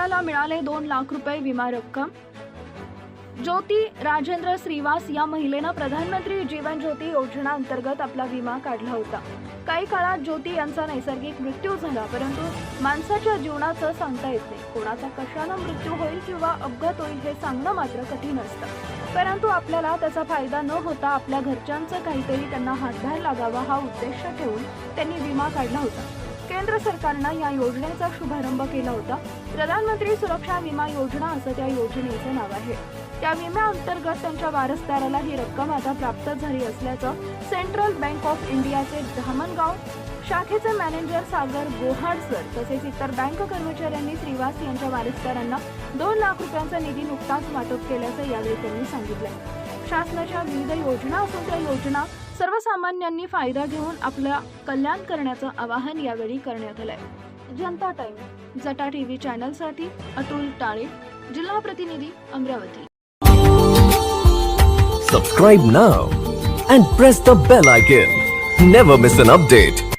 मिळाले दोन लाख रुपये विमा रक्कम. ज्योती राजेंद्र श्रीवास या महिलेनं प्रधानमंत्री जीवन ज्योती योजना अंतर्गत आपला विमा काढला होता. काही काळात ज्योती यांचा नैसर्गिक मृत्यू झाला परंतु माणसाच्या जीवनाचं सांगता येत नाही. कोणाचा कशानं मृत्यू होईल किंवा अपघात होईल हे सांगणं मात्र कठीण असतं. परंतु आपल्याला त्याचा फायदा न होता आपल्या घरच्यांचं काहीतरी त्यांना हातभार लागावा हा उद्देश ठेवून त्यांनी विमा काढला होता. केंद्र सरकारनं या योजनेचा शुभारंभ केला होता. प्रधानमंत्री सुरक्षा विमा योजना असं त्या योजनेचं नाव आहे. त्या विम्याअंतर्गत त्यांच्या वारसदाराला ही रक्कम आता प्राप्त झाली असल्याचं सेंट्रल बँक ऑफ इंडियाचे धामणगाव शाखेचे मॅनेजर सागर बोहाडसर तसेच इतर बँक कर्मचाऱ्यांनी श्रीवास यांच्या वारसदारांना दोन लाख रुपयांचा निधी नुकताच वाटप केल्याचं यावेळी त्यांनी सांगितलं. शासनाच्या विविध योजना असून त्या योजना सर्वसामान्यांनी फायदा घेऊन आपलं कल्याण करण्याचं आवाहन यावेळी करण्यात आलंय. जनता टाइम जटा टीव्ही चॅनलसाठी अतुल टाळे जिल्हा प्रतिनिधी Amravati. Subscribe now and press the bell icon never miss an update